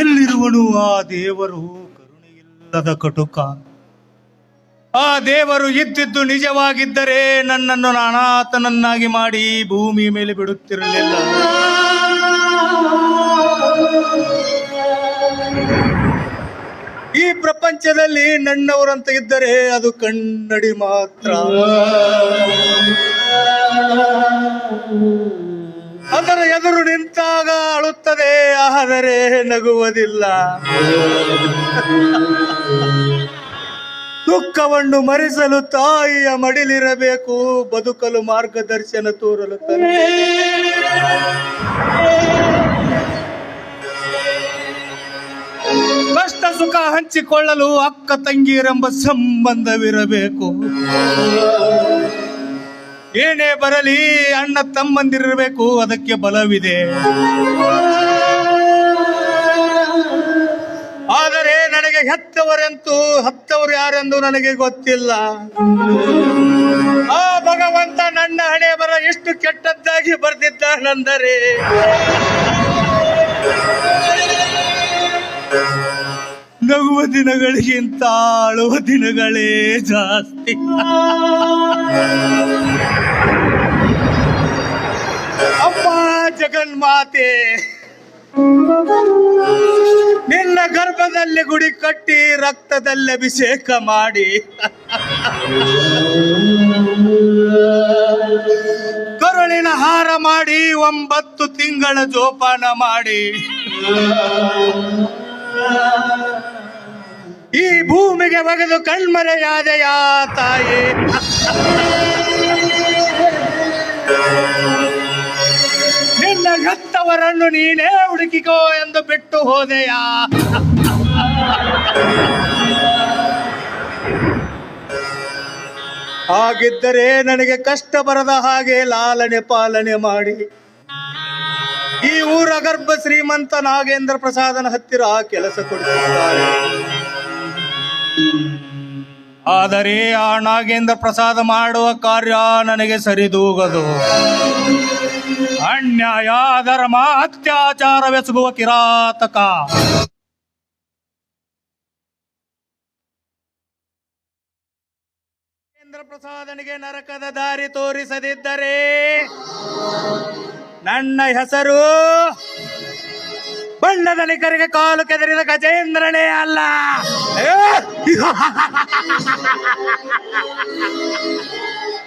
ಎಲ್ಲಿರುವನು ಆ ದೇವರು? ಕರುಣೆಯಿಲ್ಲದ ಕಟುಕ. ಆ ದೇವರು ಇದ್ದಿದ್ದು ನಿಜವಾಗಿದ್ದರೆ ನನ್ನನ್ನು ನಾನಾತನನ್ನಾಗಿ ಮಾಡಿ ಭೂಮಿ ಮೇಲೆ ಬಿಡುತ್ತಿರಲಿಲ್ಲ. ಈ ಪ್ರಪಂಚದಲ್ಲಿ ನನ್ನವರಂತ ಇದ್ದರೆ ಅದು ಕನ್ನಡಿ ಮಾತ್ರ. ಅದರ ಎದುರು ನಿಂತಾಗ ಅಳುತ್ತದೆ, ಆದರೆ ನಗುವುದಿಲ್ಲ. ದುಃಖವನ್ನು ಮರೆಸಲು ತಾಯಿಯ ಮಡಿಲಿರಬೇಕು, ಬದುಕಲು ಮಾರ್ಗದರ್ಶನ ತೋರಲು ಕಷ್ಟ ಸುಖ ಹಂಚಿಕೊಳ್ಳಲು ಅಕ್ಕ ತಂಗಿರೆಂಬ ಸಂಬಂಧವಿರಬೇಕು. ಏನೇ ಬರಲಿ ಅಣ್ಣ ತಮ್ಮಂದಿರಬೇಕು ಅದಕ್ಕೆ ಬಲವಿದೆ. ಆದರೆ ನನಗೆ ಹೆತ್ತವರೆಂತೂ, ಹತ್ತವರು ಯಾರೆಂದು ನನಗೆ ಗೊತ್ತಿಲ್ಲ. ಆ ಭಗವಂತ ನನ್ನ ಹಣೆ ಬರ ಎಷ್ಟು ಕೆಟ್ಟದ್ದಾಗಿ ಬರ್ದಿದ್ದಾನೆಂದರೆ ನಗುವ ದಿನಗಳಿಗಿಂತ ಅಳುವ ದಿನಗಳೇ ಜಾಸ್ತಿ. ಅಮ್ಮ ಜಗನ್ಮಾತೆ, ನಿನ್ನ ಗರ್ಭದಲ್ಲಿ ಗುಡಿ ಕಟ್ಟಿ ರಕ್ತದಲ್ಲಿ ಅಭಿಷೇಕ ಮಾಡಿ. ಕರುಳಿನ ಹಾರ ಮಾಡಿ ಒಂಬತ್ತು ತಿಂಗಳ ಜೋಪಾನ ಮಾಡಿ. ಈ ಭೂಮಿಗೆ ಬಗೆದು ಕಣ್ಮರೆಯಾದೆಯಾ ತಾಯಿ? ನಿನ್ನ ಹೆತ್ತವರನ್ನು ನೀನೇ ಹುಡುಕಿಕೋ ಎಂದು ಬಿಟ್ಟು ಹೋದೆಯಾ? ಹಾಗಿದ್ದರೆ ನನಗೆ ಕಷ್ಟ ಬರದ ಹಾಗೆ ಲಾಲನೆ ಪಾಲನೆ ಮಾಡಿ. ಈ ಊರ ಗರ್ಭ ಶ್ರೀಮಂತ ನಾಗೇಂದ್ರ ಪ್ರಸಾದನ ಹತ್ತಿರ ಕೆಲಸ ಕೊಡುತ್ತಿದ್ದಾರೆ ಆದರೆ ಆ ನಾಗೇಂದ್ರ ಪ್ರಸಾದ ಮಾಡುವ ಕಾರ್ಯ ನನಗೆ ಸರಿದೂಗದು. ಅನ್ಯಾಯ ಧರ್ಮ ಅತ್ಯಾಚಾರವೆಸಗುವ ಕಿರಾತಕ. ನಾಗೇಂದ್ರ ಪ್ರಸಾದನಿಗೆ ನರಕದ ದಾರಿ ತೋರಿಸದಿದ್ದರೆ ನನ್ನ ಹೆಸರು ಬಣ್ಣದ ನಿಖರಿಗೆ ಕಾಲು ಕೆದರಿದ ಗಜೇಂದ್ರನೇ ಅಲ್ಲ ಏ!